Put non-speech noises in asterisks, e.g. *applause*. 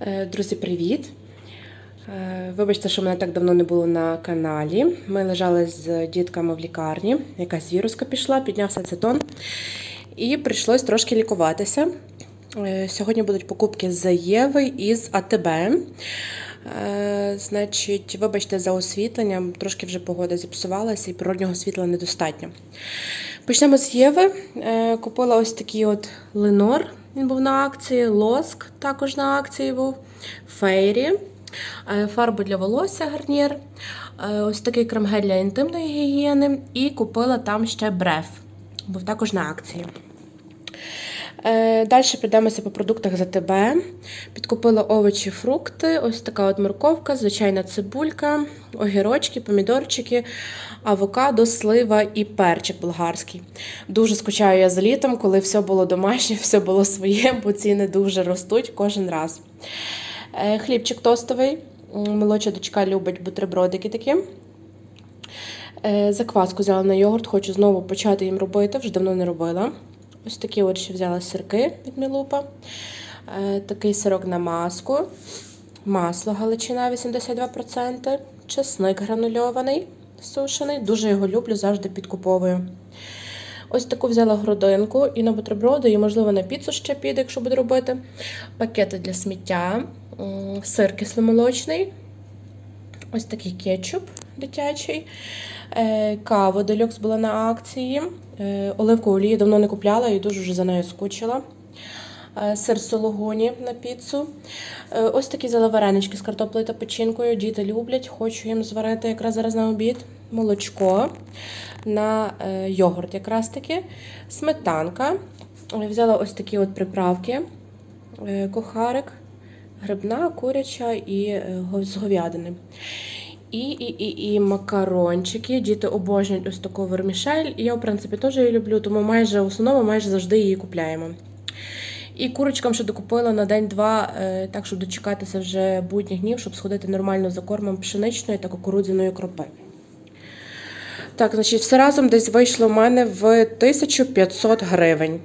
Е, Друзі, привіт! Е, Вибачте, що мене так давно не було на каналі. Ми лежали з дітками в лікарні, якась віруска пішла, піднявся цитон. І прийшлось трошки лікуватися. Е, Сьогодні будуть покупки з Єви із АТБ. Е, Значить, вибачте за освітлення, трошки вже погода зіпсувалася і природнього світла недостатньо. Почнемо з Єви. Купила ось такий от Ленор. Він був на акції. Лоск також на акції був. Фейрі. фарби Фарбу для волосся гарнір. Е, Ось такий крем-гель для інтимної гігієни. І купила там ще бреф. Був також на акції. Е, Далі прийдемося по продуктах за ТБ. Підкупила овочі, фрукти. Ось така от морковка, звичайна цибулька, огірочки, помідорчики, авокадо, слива і перчик болгарський. Дуже скучаю я за літом, коли все було домашнє, *laughs* все було своє, бо ціни дуже ростуть кожен раз. Е, Хлібчик тостовий. Молодша дочка любить бутербродики такі. Е, Закваску взяла на йогурт, хочу знову почати їм робити, вже давно не робила. Ось такі от ще взяла сирки від Мілупа. Е, Такий сирок на маску. Масло галичина 82%. Чесник гранульований, сушений. Дуже його люблю, завжди підкуповую. Ось таку взяла грудинку і на бутерброди, і, можливо, на піцу ще піде, якщо буду робити. Пакети для сміття, сир кисломолочний. Ось такий кетчуп дитячий. Е, Кава делюкс була на акції. Е, Оливку олію давно не купляла і дуже вже за нею скучила. Е, Сир сологуні на піцу. Ось такі взяла з картоплею та печінкою. Діти люблять, хочу їм зварити якраз зараз на обід. Молочко на йогурт якраз таки. Сметанка. Взяла ось такі от приправки. Кухарик, грибна, куряча і е, з говядини. І, і, і, і макарончики. Діти обожнюють ось таку вермішель. Я, в принципі, теж її люблю, тому майже в основному майже завжди її купляємо. І курочкам ще докупила на день-два, е, так, щоб дочекатися вже будніх днів, щоб сходити нормально за кормом пшеничної та кукурудзяної кропи. Так, значить, все разом десь вийшло в мене в 1500 гривень.